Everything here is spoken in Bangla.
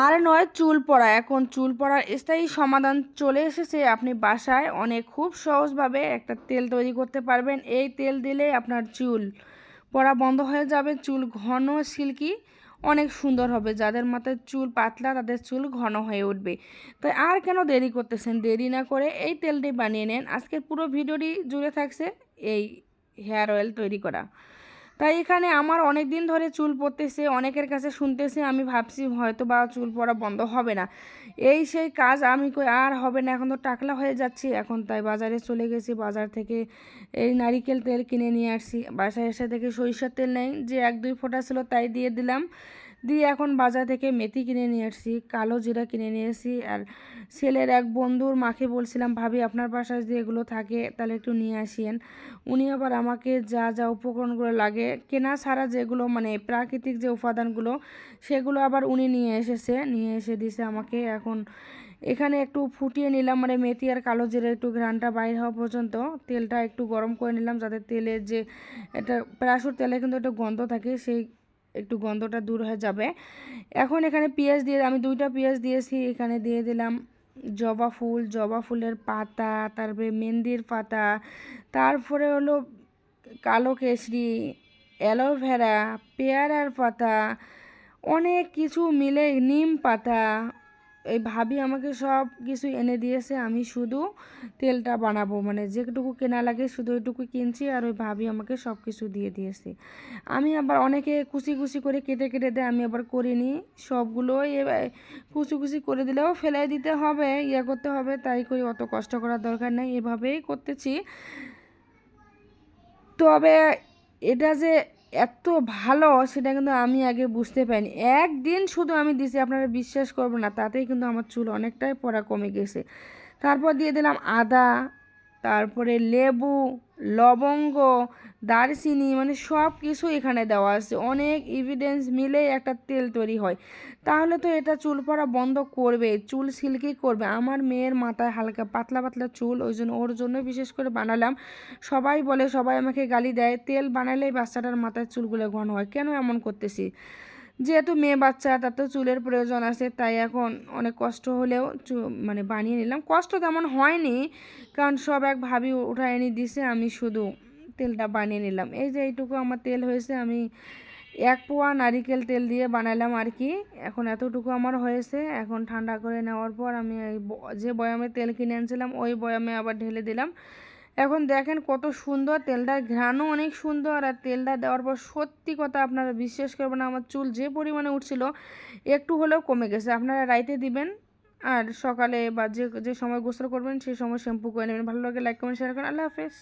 আর নয় চুল পড়া। এখন চুল পড়ার স্থায়ী সমাধান চলে এসেছে। আপনি বাসায় অনেক খুব সহজভাবে একটা তেল তৈরি করতে পারবেন। এই তেল দিলে আপনার চুল পড়া বন্ধ হয়ে যাবে। চুল ঘন, সিল্কি, অনেক সুন্দর হবে। যাদের মাথায় চুল পাতলা, তাদের চুল ঘন হয়ে উঠবে। তাই আর কেন দেরি করতেছেন? দেরি না করে এই তেলটি বানিয়ে নেন। আজকের পুরো ভিডিওটি জুড়ে থাকছে এই হেয়ার অয়েল তৈরি করা। তাই এখানে আমার অনেক দিন ধরে চুল পড়তেছে অনেকের কাছে শুনতেছে, আমি ভাবছি হয়তো বা চুল পড়া বন্ধ হবে না। এই সেই কাজ আমি কই, আর হবে না, এখন তো টাকলা হয়ে যাচ্ছি। এখন তাই বাজারে চলে গেছি, বাজার থেকে এই নারিকেল তেল কিনে নিয়ে আসছি। বাসায় এসে থেকে সরিষার তেল নেই, যে এক দুই ফোঁটা ছিল তাই দিয়ে দিলাম। দিয়ে এখন বাজার থেকে মেথি কিনে নিয়ে আসছি, কালো জিরা কিনে নিয়ে এসেছি আর ছেলের এক বন্ধুর মাকে বলছিলাম, ভাবি, আপনার বাসায় যদি এগুলো থাকে, তাহলে একটু নিয়ে আসিয়েন উনি আবার আমাকে যা যা উপকরণগুলো লাগে, কেনা ছাড়া যেগুলো মানে প্রাকৃতিক যে উপাদানগুলো, সেগুলো আবার উনি নিয়ে এসেছে, নিয়ে এসে দিছে আমাকে। এখন এখানে একটু ফুটিয়ে নিলাম মানে মেথি আর কালো জিরে একটু ঘ্রানটা বাইর হওয়া পর্যন্ত। তেলটা একটু গরম করে নিলাম, যাতে তেলের যে এটা প্রাসুর তেলে কিন্তু একটা গন্ধ থাকে, সেই একটু গন্ধটা দূর হয়ে যাবে। এখন এখানে পেঁয়াজ দিয়ে, আমি দুইটা পেঁয়াজ দিয়েছি, এখানে দিয়ে দিলাম জবা ফুল, জবা ফুলের পাতা, তারপরে মেহেন্দির পাতা, তারপরে হলো কালো কেশরি, অ্যালোভেরা, পেয়ারার পাতা, অনেক কিছু মিলে নিম পাতা এই ভাবি আমাকে সব কিছু এনে দিয়েছে, আমি শুধু তেলটা বানাবো। মানে যেটুকু কেনা লাগে শুধু ওইটুকু কিনছি আর ওই ভাবি আমাকে সব কিছু দিয়ে দিয়েছে। আমি আবার অনেকে কুচি কুচি করে কেটে কেটে দেয়, আমি আবার করিনি। সবগুলোই কুচি কুচি করে দিলেও ফেলে দিতে হবে ইয়ে করতে হবে, তাই করি, অত কষ্ট করার দরকার নেই, এভাবেই করতেছি। তবে এটা যে এত ভালো, সেটা কিন্তু আমি আগে বুঝতে পারিনি। একদিন শুধু আমি দিছি, আপনারা বিশ্বাস করব না, তাতেই কিন্তু আমার চুল অনেকটাই পড়া কমে গেছে। তারপর দিয়ে দিলাম আদা, তারপরে লেবু লবঙ্গ, দারচিনি মানে সব কিছু এখানে দেওয়া আছে। অনেক ইভিডেন্স মিলেই একটা তেল তৈরি হয়। তাহলে তো এটা চুল পড়া বন্ধ করবে। চুল সিল্কি করবে। আমার মেয়ের মাথায় হালকা পাতলা পাতলা চুল, ওই জন্য ওর জন্য বিশেষ করে বানালাম। সবাই বলে, সবাই আমাকে গালি দেয়। তেল বানালেই বাচ্চাটার মাথায় চুলগুলো ঘন হয়। কেন এমন করতেছি যেহেতু মেয়ে বাচ্চা, তার তো চুলের প্রয়োজন আছে, তাই এখন অনেক কষ্ট হলেও মানে বানিয়ে নিলাম। কষ্ট তেমন হয়নি, কারণ সব এক ভাবি উঠায় এনে দিছে, আমি শুধু তেলটা বানিয়ে নিলাম। এই যে এইটুকু আমার তেল হয়েছে, আমি এক পোয়া নারিকেল তেল দিয়ে বানালাম আর কি। এখন এতটুকু আমার হয়েছে, এখন ঠান্ডা করে নেওয়ার পর আমি যে বয়ামে তেল কিনে আনছিলাম ওই বয়ামে আবার ঢেলে দিলাম। এখন দেখেন কত সুন্দর তেলটার ঘ্রাণও অনেক সুন্দর আর তেলটা দেওয়ার পর সত্যি কথা আপনারা বিশ্বাস করবেন আমার চুল যে পরিমাণে উঠছিল একটু হলেও কমে গেছে। আপনারা রাইতে দিবেন আর সকালে বা যে যে সময় গোসল করবেন সেই সময় শ্যাম্পু করে নেবেন। ভালো লাগে লাইক কমেন্ট শেয়ার করেন। আল্লাহ হাফেজ।